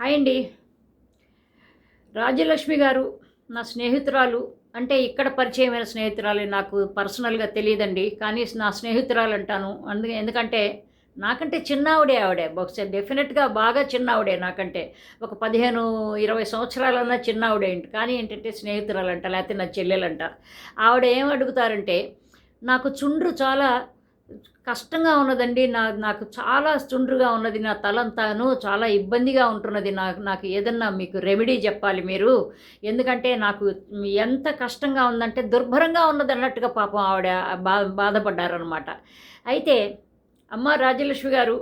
Hi అండి. రాజ్యలక్ష్మి గారు నా స్నేహితురాలు అంటే ఇక్కడ పరిచయమైన స్నేహితురాలు నాకు పర్సనల్గా తెలియదండి కానీ నా స్నేహితురాలు అంటాను. అందుకే ఎందుకంటే నాకంటే చిన్నావిడే ఆవిడే బహుశా డెఫినెట్గా బాగా చిన్నావిడే నాకంటే. ఒక పదిహేను ఇరవై సంవత్సరాలన్నా చిన్నావిడే ఏంటి కానీ ఏంటంటే స్నేహితురాలు అంట లేకపోతే నా చెల్లెలంట. ఆవిడ ఏం అడుగుతారంటే నాకు చుండ్రు చాలా కష్టంగా ఉన్నదండి. నా నాకు చాలా చుండ్రుగా ఉన్నది నా తలంతాను. చాలా ఇబ్బందిగా ఉంటున్నది నాకు నాకు ఏదన్నా మీకు రెమెడీ చెప్పాలి మీరు. ఎందుకంటే నాకు ఎంత కష్టంగా ఉందంటే దుర్భరంగా ఉన్నది అన్నట్టుగా పాపం ఆవిడ బా బాధపడ్డారనమాట అయితే అమ్మ రాజలక్ష్మి గారు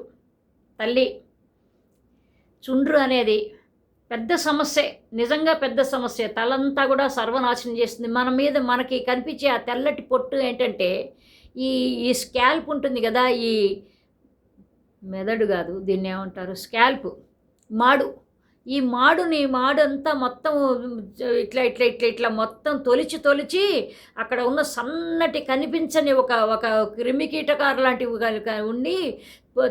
తల్లి చుండ్రు అనేది పెద్ద సమస్య నిజంగా పెద్ద సమస్య. తలంతా కూడా సర్వనాశనం చేస్తుంది. మన మీద మనకి కనిపించే ఆ తెల్లటి పొట్టు ఏంటంటే ఈ ఈ స్కాల్ప్ ఉంటుంది కదా ఈ మెదడు కాదు దీన్ని ఏమంటారు? స్కాల్ప్ మాడు. ఈ మాడుని మాడంతా మొత్తం ఇట్లా ఇట్లా ఇట్లా ఇట్లా మొత్తం తొలిచి తొలిచి అక్కడ ఉన్న సన్నటి కనిపించని ఒక ఒక క్రిమి కీటకారు లాంటివి ఉండి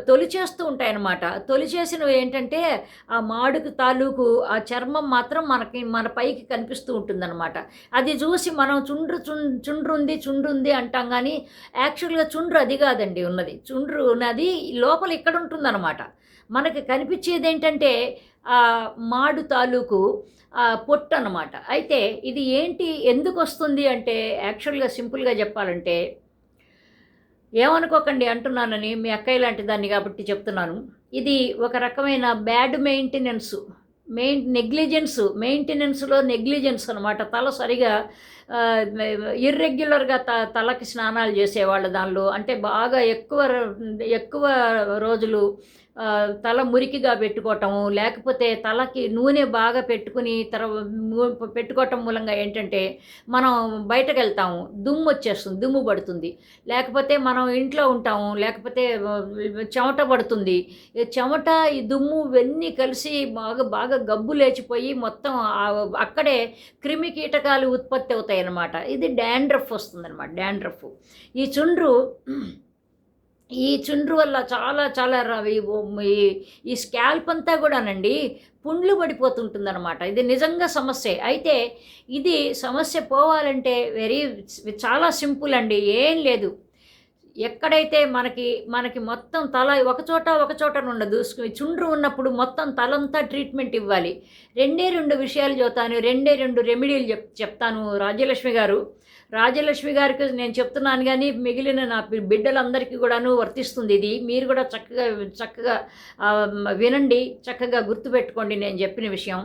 తొలిచేస్తూ ఉంటాయన్నమాట. తొలిచేసినవి ఏంటంటే ఆ మాడుకు తాలూకు ఆ చర్మం మాత్రం మనకి మన పైకి కనిపిస్తూ ఉంటుందన్నమాట. అది చూసి మనం చుండ్రు చుండ్రు ఉంది చుండ్రు ఉంది అంటాం కానీ యాక్చువల్గా చుండ్రు అది కాదండి ఉన్నది. చుండ్రు ఉన్నది లోపల ఇక్కడ ఉంటుందన్నమాట. మనకి కనిపించేది ఏంటంటే ఆ మాడు తాలూకు పొట్టు అనమాట అయితే ఇది ఏంటి ఎందుకు వస్తుంది అంటే యాక్చువల్గా సింపుల్గా చెప్పాలంటే ఏమనుకోకండి అంటున్నానని మీ అక్కయ్య లాంటి దాన్ని కాబట్టి చెప్తున్నాను. ఇది ఒక రకమైన బ్యాడ్ మెయింటెనెన్స్ మెయిన్ నెగ్లిజెన్స్ మెయింటెనెన్స్లో నెగ్లిజెన్స్ అనమాట తల సరిగా ఇర్రెగ్యులర్గా త తలకి స్నానాలు చేసేవాళ్ళు దానిలో. అంటే బాగా ఎక్కువ ఎక్కువ రోజులు తల మురికిగా పెట్టుకోవటము లేకపోతే తలకి నూనె బాగా పెట్టుకుని తర్వాత పెట్టుకోవటం మూలంగా ఏంటంటే మనం బయటకు వెళ్తాము దుమ్ము వచ్చేస్తుంది దుమ్ము పడుతుంది. లేకపోతే మనం ఇంట్లో ఉంటాము లేకపోతే చెమట పడుతుంది. చెమట ఈ దుమ్ము ఇవన్నీ కలిసి బాగా బాగా గబ్బు లేచిపోయి మొత్తం అక్కడే క్రిమి కీటకాలు ఉత్పత్తి అవుతాయి. అన్నమాట. ఇది డాండ్రఫ్ వస్తుంది అనమాట డాండ్రఫ్. ఈ చుండ్రు ఈ చుండ్రు వల్ల చాలా చాలా ఈ స్కాల్ప్ అంతా కూడానండి పుండ్లు పడిపోతుంటుందన్నమాట. ఇది నిజంగా సమస్య. అయితే ఇది సమస్య పోవాలంటే వెరీ చాలా సింపుల్ అండి ఏం లేదు. ఎక్కడైతే మనకి మనకి మొత్తం తల ఒకచోట ఒకచోట ఉండదు చుండ్రు ఉన్నప్పుడు మొత్తం తలంతా ట్రీట్మెంట్ ఇవ్వాలి. రెండే రెండు విషయాలు చెబుతాను రెండే రెండు రెమెడీలు చెప్ చెప్తాను రాజ్యలక్ష్మి గారు. రాజలక్ష్మి గారికి నేను చెప్తున్నాను కానీ మిగిలిన నా బిడ్డలందరికీ కూడాను వర్తిస్తుంది ఇది. మీరు కూడా చక్కగా చక్కగా వినండి చక్కగా గుర్తుపెట్టుకోండి నేను చెప్పిన విషయం.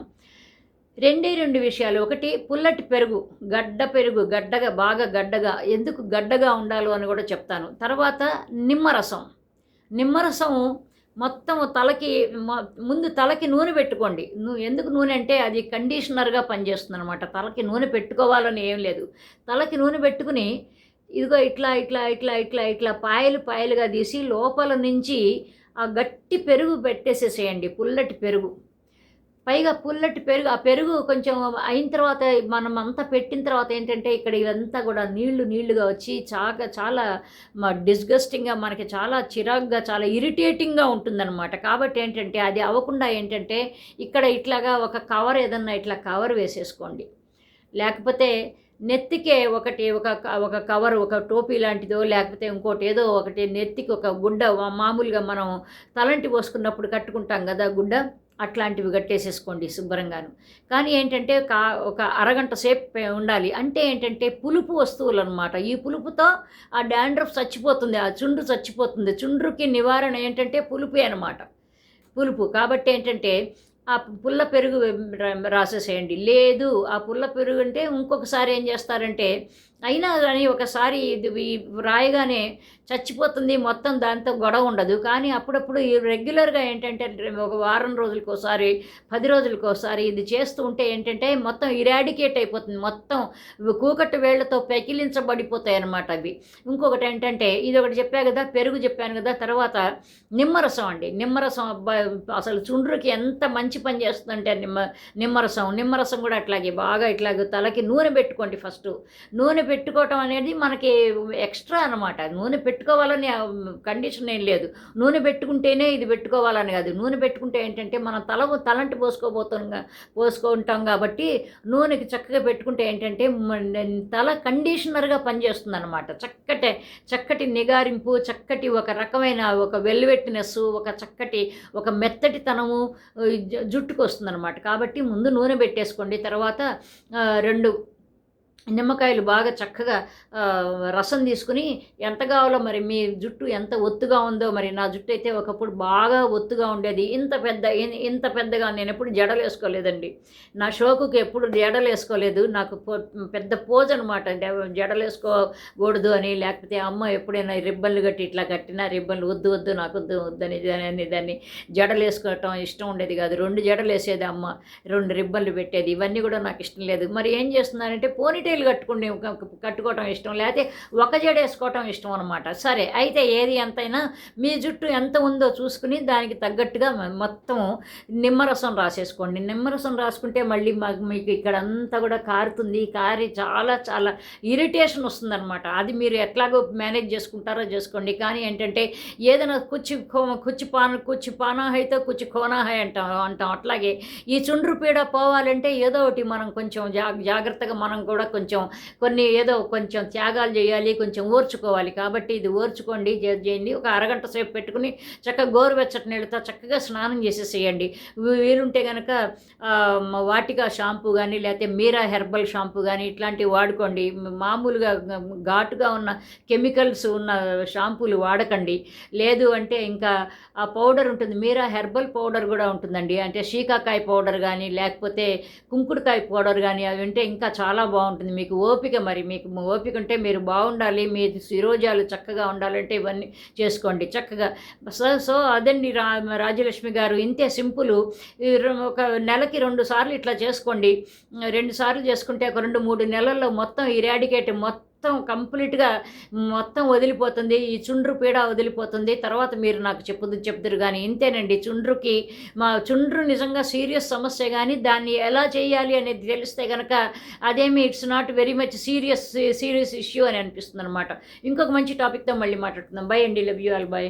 రెండే రెండు విషయాలు. ఒకటి పుల్లటి పెరుగు గడ్డ పెరుగు గడ్డగా బాగా గడ్డగా ఎందుకు గడ్డగా ఉండాలో అని కూడా చెప్తాను. తర్వాత నిమ్మరసం. నిమ్మరసం మొత్తం తలకి ముందు తలకి నూనె పెట్టుకోండి. ఎందుకు నూనె అంటే అది కండిషనర్గా పనిచేస్తుంది అనమాట తలకి నూనె పెట్టుకోవాలని ఏం లేదు. తలకి నూనె పెట్టుకుని ఇదిగో ఇట్లా ఇట్లా ఇట్లా ఇట్లా ఇట్లా పాయలు పాయలుగా తీసి లోపల నుంచి ఆ గట్టి పెరుగు పెట్టేసేసేయండి. పుల్లటి పెరుగు. పైగా పుల్లటి పెరుగు ఆ పెరుగు కొంచెం అయిన తర్వాత మనం అంతా పెట్టిన తర్వాత ఏంటంటే ఇక్కడ ఇదంతా కూడా నీళ్ళు నీళ్ళుగా వచ్చి చాలా చాలా డిస్గస్టింగ్గా మనకి చాలా చిరాగ్గా చాలా ఇరిటేటింగ్గా ఉంటుందన్నమాట. కాబట్టి ఏంటంటే అది అవ్వకుండా ఏంటంటే ఇక్కడ ఇట్లాగా ఒక కవర్ ఏదన్నా ఇట్లా కవర్ వేసేసుకోండి. లేకపోతే నెత్తికే ఒకటి ఒక ఒక కవర్ ఒక టోపీ లాంటిదో లేకపోతే ఇంకోటి ఏదో ఒకటి నెత్తికి ఒక గుడ్డ మామూలుగా మనం తలంటి పోసుకున్నప్పుడు కట్టుకుంటాం కదా గుడ్డ. అట్లాంటివి కట్టేసేసుకోండి శుభ్రంగాను. కానీ ఏంటంటే కా ఒక అరగంట సేపు ఉండాలి. అంటే ఏంటంటే పులుపు వస్తువులు అనమాట ఈ పులుపుతో ఆ డాండ్రఫ్ చచ్చిపోతుంది ఆ చుండ్రు చచ్చిపోతుంది. చుండ్రుకి నివారణ ఏంటంటే పులుపే అనమాట పులుపు. కాబట్టి ఏంటంటే ఆ పుల్ల పెరుగు రాసేసేయండి. లేదు ఆ పుల్ల పెరుగు అంటే ఇంకొకసారి ఏం చేస్తారంటే అయినా కానీ ఒకసారి ఇది రాయగానే చచ్చిపోతుంది మొత్తం దాంతో గొడవ ఉండదు. కానీ అప్పుడప్పుడు రెగ్యులర్గా ఏంటంటే ఒక వారం రోజులకోసారి పది రోజులకోసారి ఇది చేస్తూ ఉంటే ఏంటంటే మొత్తం ఇరాడికేట్ అయిపోతుంది. మొత్తం కూకట్టు వేళ్ళతో పెకిలించబడిపోతాయి అన్నమాట అవి. ఇంకొకటి ఏంటంటే ఇది ఒకటి చెప్పా కదా పెరుగు చెప్పాను కదా తర్వాత నిమ్మరసం అండి. నిమ్మరసం అసలు చుండ్రుకి ఎంత మంచి పని చేస్తుందంటే నిమ్మ నిమ్మరసం. నిమ్మరసం కూడా అట్లాగే బాగా ఇట్లాగే తలకి నూనె పెట్టుకోండి ఫస్ట్. నూనె పెట్టుకోవటం అనేది మనకి ఎక్స్ట్రా అనమాట నూనె పెట్టుకోవాలని కండిషన్ ఏం లేదు. నూనె పెట్టుకుంటేనే ఇది పెట్టుకోవాలని కాదు. నూనె పెట్టుకుంటే ఏంటంటే మనం తల తలంటి పోసుకోబోతాం పోసుకుంటాం కాబట్టి నూనెకి చక్కగా పెట్టుకుంటే ఏంటంటే తల కండిషనర్గా పనిచేస్తుంది అనమాట చక్కటి చక్కటి నిగారింపు చక్కటి ఒక రకమైన ఒక వెల్వెట్నెస్ ఒక చక్కటి ఒక మెత్తటితనము జుట్టుకు జు- అనమాట కాబట్టి ముందు నూనె పెట్టేసుకోండి. తర్వాత రెండు నిమ్మకాయలు బాగా చక్కగా రసం తీసుకుని ఎంత కావాలో మరి మీ జుట్టు ఎంత ఒత్తుగా ఉందో మరి నా జుట్టు అయితే ఒకప్పుడు బాగా ఒత్తుగా ఉండేది. ఇంత పెద్ద ఇంత పెద్దగా నేను ఎప్పుడు జడలు వేసుకోలేదండి. నా షోకుకి ఎప్పుడు జడలు వేసుకోలేదు. నాకు పెద్ద పోజ్ అనమాట జడలు వేసుకోకూడదు అని లేకపోతే అమ్మ ఎప్పుడైనా రిబ్బన్లు కట్టి ఇట్లా కట్టినా రిబ్బన్లు వద్దు వద్దు నాకు వద్దు వద్దని అని దాన్ని జడలు వేసుకోవటం ఇష్టం ఉండేది కాదు. రెండు జడలు వేసేది అమ్మ. రెండు రిబ్బన్లు పెట్టేది. ఇవన్నీ కూడా నాకు ఇష్టం లేదు. మరి ఏం చేస్తున్నానంటే పోనీటైల్ కట్టుకునే కట్టుకోవటం ఇష్టం లేకపోతే ఒక జడ వేసుకోవటం ఇష్టం అనమాట సరే అయితే ఏది ఎంతైనా మీ జుట్టు ఎంత ఉందో చూసుకుని దానికి తగ్గట్టుగా మొత్తం నిమ్మరసం రాసేసుకోండి. నిమ్మరసం రాసుకుంటే మళ్ళీ మాకు మీకు ఇక్కడ అంతా కూడా కారుతుంది. కారి చాలా చాలా ఇరిటేషన్ వస్తుందన్నమాట. అది మీరు ఎట్లాగో మేనేజ్ చేసుకుంటారో చేసుకోండి. కానీ ఏంటంటే ఏదైనా కుచ్చి కుచ్చి పాన కుచ్చి పానాహైతో కుచ్చి కోనాహై అంటాం అంటాం. అట్లాగే ఈ చుండ్రు పీడ పోవాలంటే ఏదో ఒకటి మనం కొంచెం జాగ్రత్తగా మనం కూడా కొంచెం కొన్ని ఏదో కొంచెం త్యాగాలు చేయాలి కొంచెం ఓర్చుకోవాలి. కాబట్టి ఇది ఓర్చుకోండి చేయండి. ఒక అరగంట సేపు పెట్టుకుని చక్కగా గోరువెచ్చటి నీళ్ళతో చక్కగా స్నానం చేసేసేయండి. వీలుంటే కనుక ఆ, వాటికా షాంపూ కానీ లేకపోతే మీరా హెర్బల్ షాంపూ కానీ ఇట్లాంటివి వాడుకోండి. మామూలుగా ఘాటుగా ఉన్న కెమికల్స్ ఉన్న షాంపూలు వాడకండి. లేదు అంటే ఇంకా ఆ పౌడర్ ఉంటుంది. మీరా హెర్బల్ పౌడర్ కూడా ఉంటుందండి. అంటే శీకాకాయ పౌడర్ కానీ లేకపోతే కుంకుడుకాయ పౌడర్ కానీ అవి ఉంటే ఇంకా చాలా బాగుంటుంది. మీకు ఓపిక మరి. మీకు ఓపిక ఉంటే మీరు బాగుండాలి. మీ శిరోజాలు చక్కగా ఉండాలంటే ఇవన్నీ చేసుకోండి. చక్కగా. సో సో అదండి రా రాజలక్ష్మి గారు ఇంతే సింపుల్. ఒక నెలకి రెండు సార్లు ఇట్లా చేసుకోండి. రెండు సార్లు చేసుకుంటే ఒక రెండు మూడు నెలల్లో మొత్తం ఇరాడికేట్ మొత్తం మొత్తం కంప్లీట్గా మొత్తం వదిలిపోతుంది. ఈ చుండ్రు పీడ వదిలిపోతుంది. తర్వాత మీరు నాకు చెప్పుదు చెప్తురు కానీ ఇంతేనండి. చుండ్రుకి మా చుండ్రు నిజంగా సీరియస్ సమస్య కానీ దాన్ని ఎలా చేయాలి అనేది తెలిస్తే కనుక అదేమి it's not very much serious serious issue అని అనిపిస్తుంది అనమాట ఇంకొక మంచి టాపిక్తో మళ్ళీ మాట్లాడుకుందాం. బై అండి. Love you all. బై.